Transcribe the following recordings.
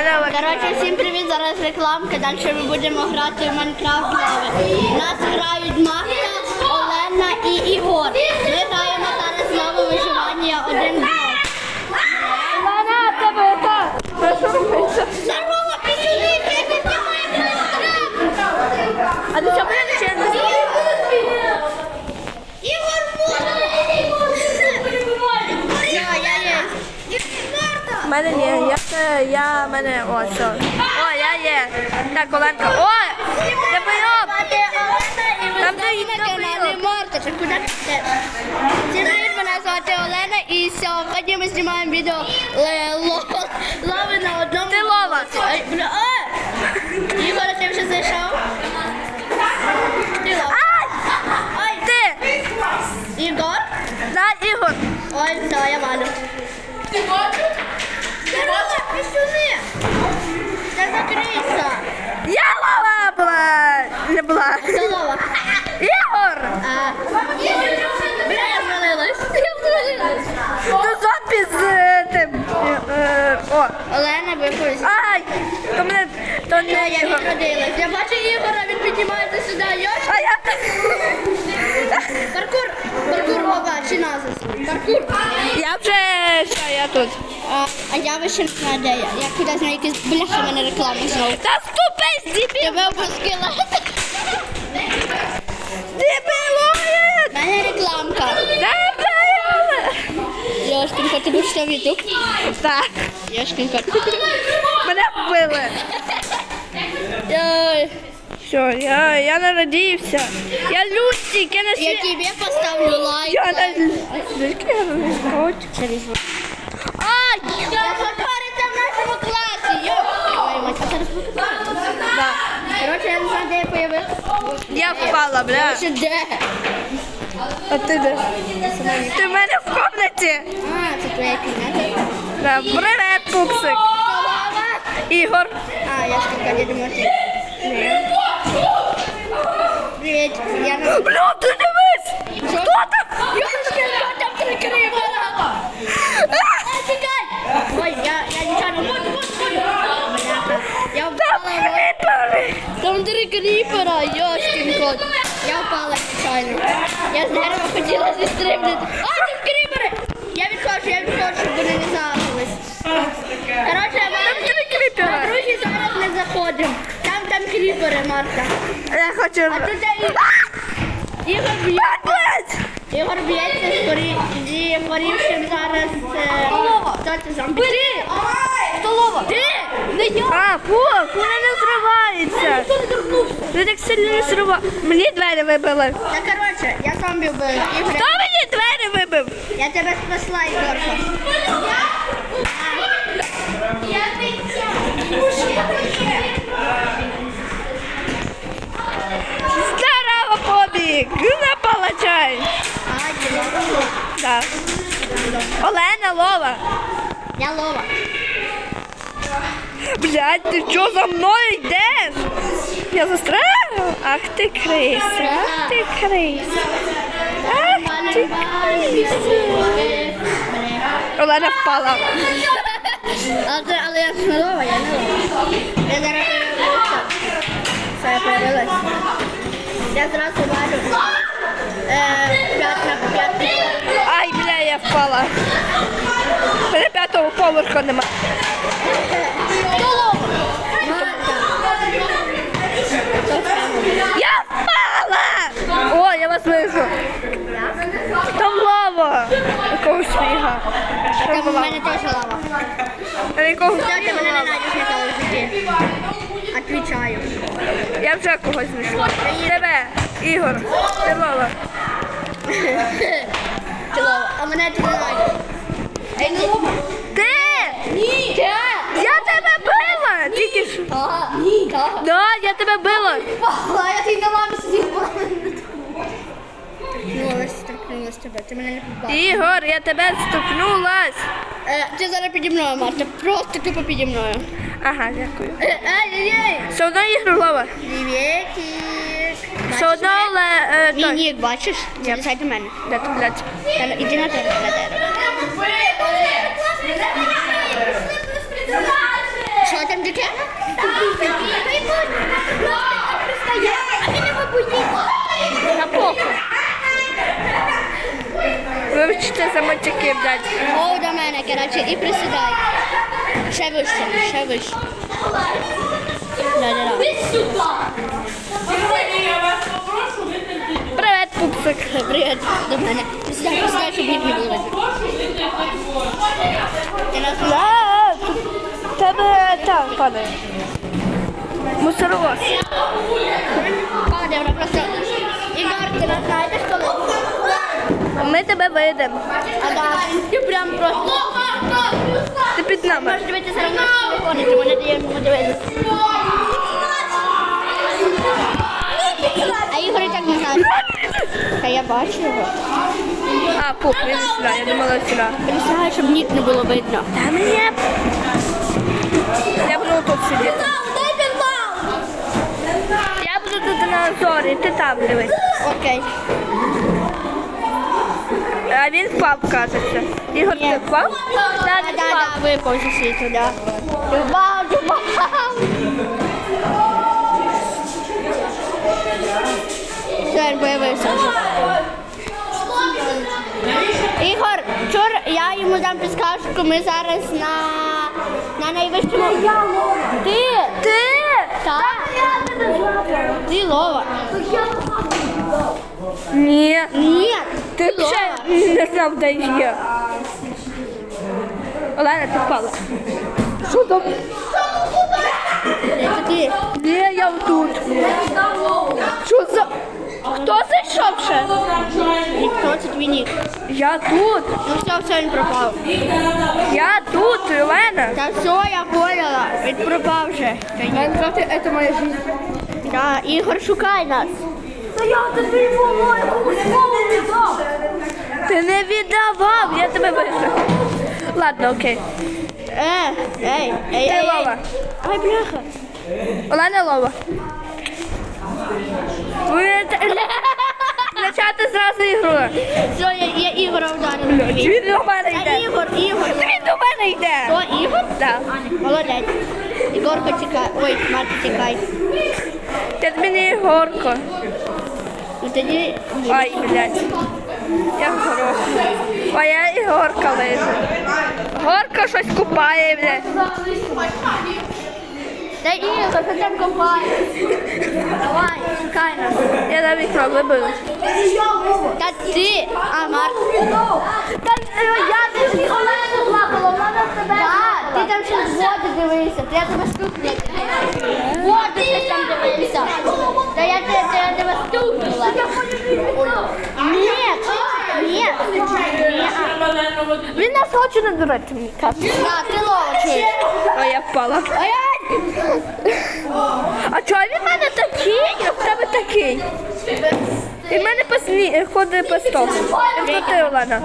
Коротше, всім привіт, зараз рекламка. Далі ми будемо грати в Майнкрафт лави. Нас грають Марта, Олена і Ігор. Ми граємо зараз знову виживання один блок. Олена, тебе так. Здорово, пішли, ти не знімаєш. А ти що мене ще не Ігор, можна? Я, я є. Марта. У мене є, я, це- я, мене, о. О, я є. Так, Оленка, о, де бойом? Там де їх Марта. Це куди ти? Привіт, мене звати Олена і сьогодні ми знімаємо відео е, ло- лови на одному. Ти лова. Ігор, ти вже зайшов? Ай, Ти, Ігор? да, Ігор. Ой, все, я валю. Здорово, пішуни! Та закрийся! Я лова була. Не була. Хто лова? Ігор. Бля, я звалилась. Я звалилась. Ти зомбі з е, тим. е, е, О, Олена, виходить. ай, то мене, то не Я Ігор. відродилась. Я бачу Ігора, він піднімається сюди. Йош, А я... паркур, паркур, оба, чи назис. Паркур. Я вже, що я тут. А, а я вище не знаю, де я. Я кудись на якісь бляха мене реклами знову. Та ступись, дебіл. Тебе опустила. Дебілоїд. У мене рекламка. Дебіл. Йошкінко, ти будеш в ютуб? Так, Йошкінко. мене вбили. Ой. Все, я, я народився. Я Люстик, я на Я тебе поставлю лайк. Я на... Знаю? Ай! Я запариться в нашому класі. Йо! Ой, мать, це. Да. Коротше, я не знаю, де я появився. Я впала, бля. Ще де? А ти де? Ти в мене в комнаті. А, це твоя кімната. Да. Привет, пупсик. Ігор. А, я ж така не думаю, ти. Бля, ти дивись. Хто там? Йошки, хто там чекай! Ой, я, я нічого не буду. Бляха. Я впала. Там три кріпера, йошкін кот. Я впала звичайно. Я з дерева хотіла зістрибнути. А, кріпери, Марта. Я хочу... А тут і... Ігор б'є. Блядь. Ігор б'ється з горі... зі горівшим зараз... Е... Хто це зомбі? Ти! Столова! Ти! Не я! А, фу, вона не зривається. Ти так сильно не зрива. Мені двері вибили. Та коротше, я зомбі вбив. Хто мені двері вибив? Я тебе спасла, Ігорка. Здорово, побіг. На палачай. А, діло. Да. Олена Лова. Я лова. Блядь, ти що за мною йдеш? Я застрелю? Ах ти криса, ах ти криса. Ах ти криса. Олена впала. Але, я ж не лова, я не лова. Я зараз. Все, я появилась. Я зразу валю. Е, п'ять на п'ять. Ай, я впала. Мене п'ятого поверху нема. Хто лова? Марта. Я впала! О, я вас вижу. Там лава. Якогось фіга. Там у мене теж лава. А Якого ти мене не знайдеш ніколи в житті. Отвічаю. Я вже когось знайшла. Тебе, Ігор, ти лава. Ти лова. А мене ти. Ти! Ні. Я тебе била! Тільки що. Ні. Да, я тебе била. Я ти на ламі сиділа. Торкнулась тебе. Ти мене не побачила. Ігор, я тебе стукнулась. Е, ти зараз піді мною, Марта. Просто тупо піді мною. Ага, дякую. Е, Ей, ей, ей. Все одно Ігор лава. Привітик. Все одно, але... Е, Мій той. нік, бачиш? Залізай до мене. Де ти, блядь? Іди на тебе, на тебе. Що там таке? На похуй. Вивчите за матюки, блядь. О, до мене, коротше, і присідай. Ще вище, ще вище. Да-да-да. Привет, пупсик. Привіт, до мене. Присідай, присідай, щоб не було нас Да, тебе там падає. Мусоровоз. падає, вона просто... Ігор, ти нас знайдеш коли? Ми тебе вийдемо. А да, ти прям просто... Ти під нами. Можеш дивитися на наш телефон, і ми не даємо йому дивитися. А Ігор і так не знає. Та я бачу його. А, пуп, він не сюди, я думала сюди. Присягаю, щоб ніг не було видно. Та мені. Я буду тут сидіти. Я буду тут на зорі, ти там дивись. Окей. А він впав, кажеться. Ігор, ти впав? Да, да, да, випав зі світу, да. Любав, любав. Він появився. Ігор, чур, я йому дам підсказку, ми зараз на, на найвищому... Ти! Ти! Так. Ти лова. Ні. Ні, Ти ще не знав, де є. Олена, ти впала. Що там? Ні, я тут. Що за... Хто зайшов ще? Ніхто, це твій нік. Я тут. Ну все, все, він пропав. Я тут, Олена. Та все, я поняла. Він пропав вже. Майнкрафт це моя життя. Да, Ігор, шукай нас. Ти не віддавав, я тебе виграв. Ладно, окей. Е, ей, ей, Ти ей, лова. ей. Ай, бляха. Олена Лова. Почати зразу ігру. Все, я, я Ігора вдарила. Він до мене Та йде. Ігор, Ігор. Він до мене йде. То Ігор? Так. Молодець. Ігорко, тікай. Ой, Марта, тікай. Ти мені горко. Ну тоді... Ай, блядь. Я горох. Ой, я і горка лежу. Горка щось купає, блядь. Та що там копає? Давай, шукай нас. Я на вікно вибив. Та ти, а Марта. Та я не Олена плакала, вона тебе. Так, ти там води дивився, то я тебе стукнула. Воду ти там дивився. Та я тебе, я стукнула. Ні, ні, ні. Він нас хоче надурити, мені каже. На, ти лова чуєш. Ой, я впала. Ай-ай! А чого він в мене такий, а в тебе такий? І в мене посні... ходить по столу. Хто ти, Олена?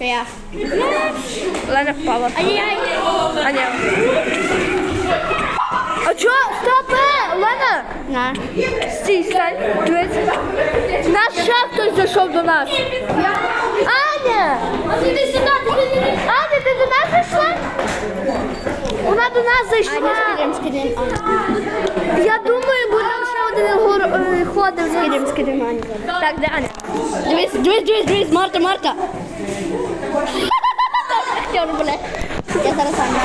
Я. Олена впала. А ні. А чого? Стоп, е, Олена! На. Стій, стань. Дивись. Нас ще хтось зайшов до нас. Аня! Аня, ти до нас зайшла? Вона до нас зайшла. Я думаю, бо там ще один гор- е, ходив. Скидем, скидем, Аня. Так, де Аня? Дивись, дивись, дивись, дивись, Марта, Марта. Актер. Я зараз Аня.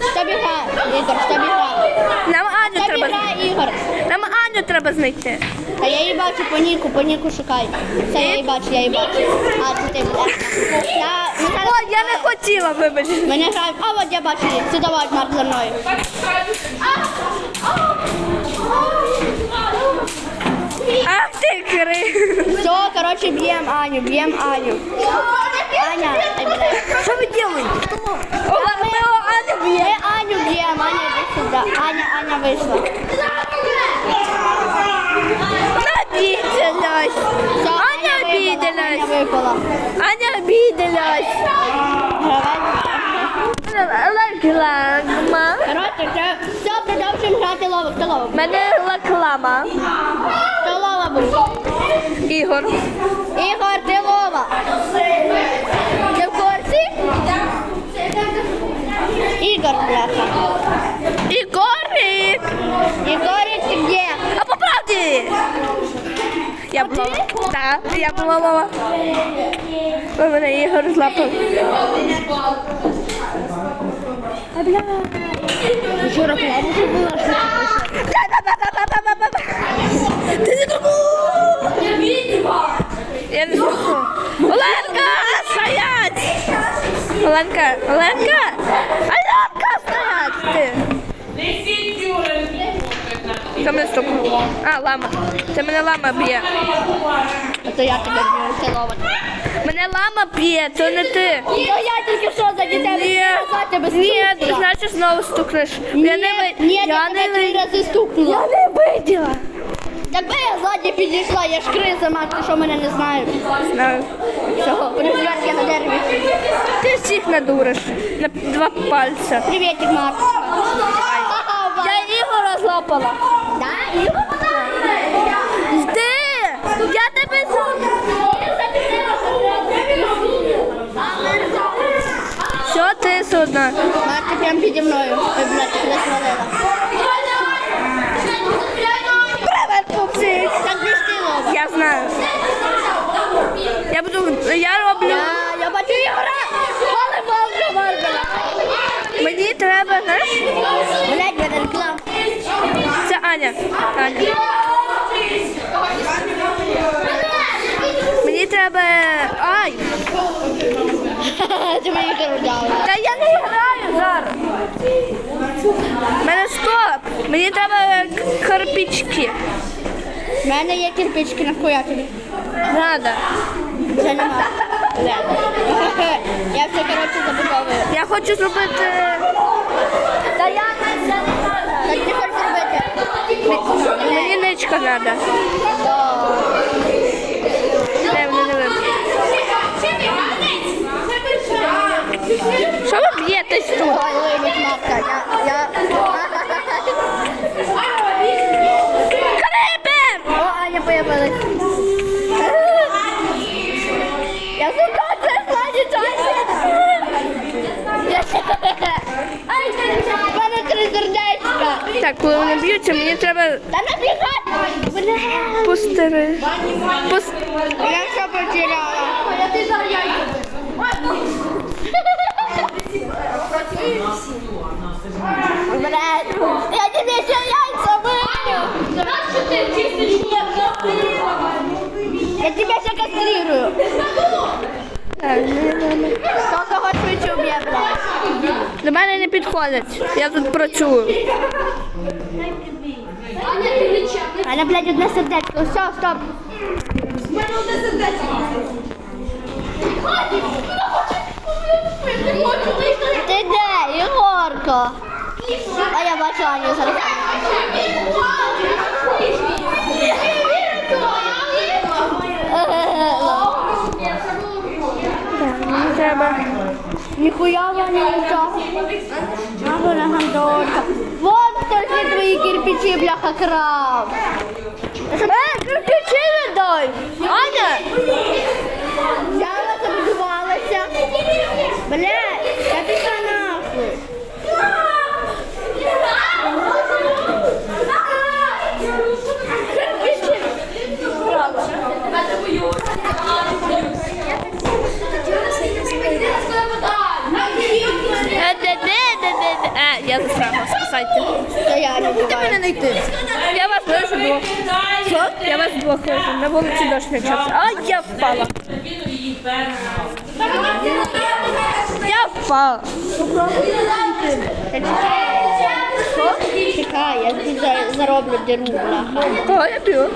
Бігає, Ігор, бігає? Нам Аню треба знайти. Ігор? Нам Аню треба знайти. Та я її бачу по ніку, по ніку шукай. Це я її бачу, я її бачу. А, це ти, блядь. Я, ми зараз... О, я не хотіла, вибач. Мене грають. А, от я бачу її. Це давай, Марк, за мною. Ах ти кри. Все, коротше, б'ємо Аню, б'ємо Аню. Аня, робите? Ола, ми Аню Ми б'ємо. Аню б'ємо, Аня, йди сюди. Аня, Аня вийшла. Обиделась. Все, Аня випала, Аня обиделась. випала. Аня обиделась. Коротше, все, грати лову. Хто лову? У мене реклама. Був? Ігор. Ігор, ти лова. Ти в курсі? Ігор, бляха. Ігорик! Ігорик, ти де? А по правді! Я була. Так, я була лова. Ви мене Ігор злапав. А бля. Що рекламу зробила? Ти не думав! Я не. Оленка, стоять! Оленка, Оленка! Оленка, стоять! Ти. Хто мене стукнув? А, лама. Це мене лама б'є. А то я тебе б'ю, це лова. Мене лама б'є, то не ти. То я тільки що за дітей тебе ні, стукнула. значить знову стукнеш. Я не ви... ні, я я не тебе три ви... рази стукнула. Я не виділа. Тебе я ззаді підійшла, я ж криза, мать, ти що мене не знаєш. Знаю. Всього, привіт, я на дереві. Ти всіх надуриш. На два пальця. Привітик, Марк. Я Ігора злапала. Да, Ігор? Ти! Я тебе Що ти судна? Марк, ти прям піді мною. Ой, блядь, ти свалила. Привет, пупсик! Так не ж ти лова. Я знаю. Я буду. Я роблю. Я, я бачу Ігора. Волейбол, Марк. Мені треба, знаєш? Блядь, мене реклам. Це Аня. Аня. Мені треба. Ай! Ти мені Ігор. Та я не граю зараз. Мене стоп! Мені треба карпічки. У мене є кирпички на хуя тобі. Надо. Вже нема. Я все, коротше, забудовую. Я хочу зробити. Та я не Так ти хочеш зробити? Мені ничка треба. Де вони не вибрали? Що ви б'єтесь тут? Ой, ой, Марка, я, я... Крипер! О, Аня появилась. Так, коли вони б'ються, мені треба Та нафіга? Бля. пустери. Пус... Я все потеряла. Я ти за Блядь, я тебе еще яйца выбью. Я тебя сейчас кастрирую. Кто кого швидше уб'є, блядь. До мене не підходять. Я тут працюю. Аня, блядь, одне сердечко. Все, стоп. Ти де, Ігорко? А я бачу Аню зараз. Мені треба. Ніхуя Ваня нічого. Вона гандорка. Вот хтось від твої кирпичі, бляха, крав. Е, кирпичі віддай! Аня! Взяла, забудувалася. Блядь, я пішла нахуй. Е, де, де, де, де, де. Е, я застрягла, спасайте. Та я не буваю. не йти. Я вас лишу двох. Що? Я вас двох лишу. На вулиці дощ почався. А, я впала. Я впала. Чекай, я за- зароблю діру, бляха. Кого я п'ю?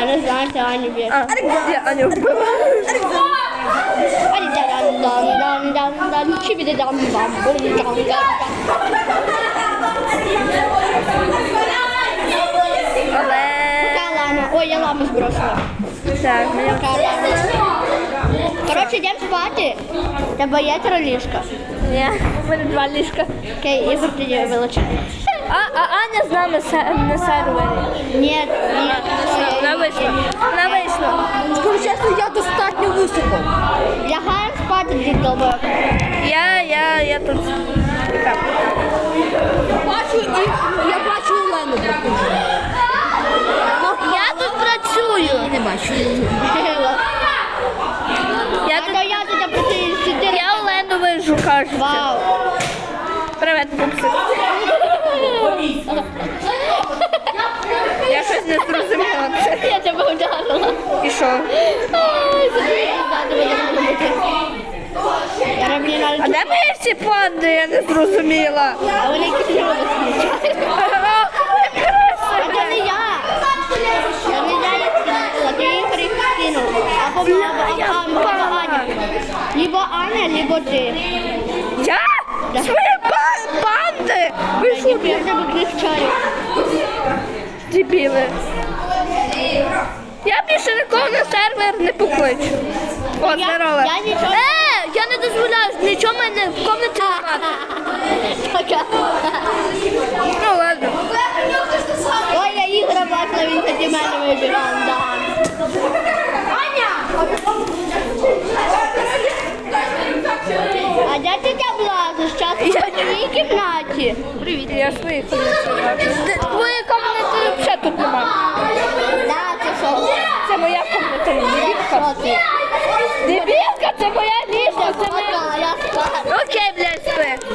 Я не знаю, це Ані б'є. А, я Аню вбила. Дан бам бум дан дан Але... Така. Ой, я ламу збросила. Так, мені... Коротше, йдемо спати. Тебе є три ліжка. Ні, у мене два ліжка. Окей, Ігор тоді вилучає. А, а Аня з нами на сервері. Ні, ні. Вона вийшла. Вона вийшла. Скажу чесно, я достатньо високо. Лягаємо спати, дідове. Я, я, я тут. Так. Бачу Я бачу Олену. Я тут працюю. Не бачу. Я тут я тут працюю я Олену вижу, кажуть. Вау. Привет, пупсик. Я щось не зрозуміла. Я тебе вдарила. І що? Я А де мої всі панди? Я не зрозуміла. А вони якісь люди включають. Ах, А це не я. Я не я їх кинула, ти їх перекинув. Або я або Аня. Либо Аня, либо ти. Я? Свої па- панди? Ви Я кричаю. дебіли? Я більше нікого на сервер не покличу. О, Я- здорово. я нічого- Е, я не дозволяю нічого мене в комнаті немає. Ну ладно. Ой, я ігра бачила, він тоді мене вибирав, да. Аня! А де лазиш? Час Я- в твоїй кімнаті. Привіт. Я своїх Твоєї комнати взагалі тут немає. Да, це що? Це моя комната. Дебілка. Дебілка, це моя ліжка, це моя. Окей, блядь, спи.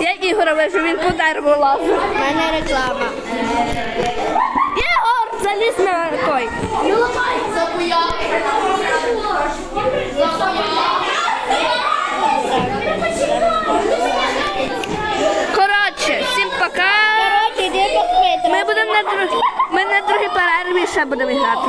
Я Ігора вижу, він по дереву лазить. У мене реклама. Заліз на той. Коротше, всім пока. Ми будемо на друг... Ми на другій перерві ще будемо грати.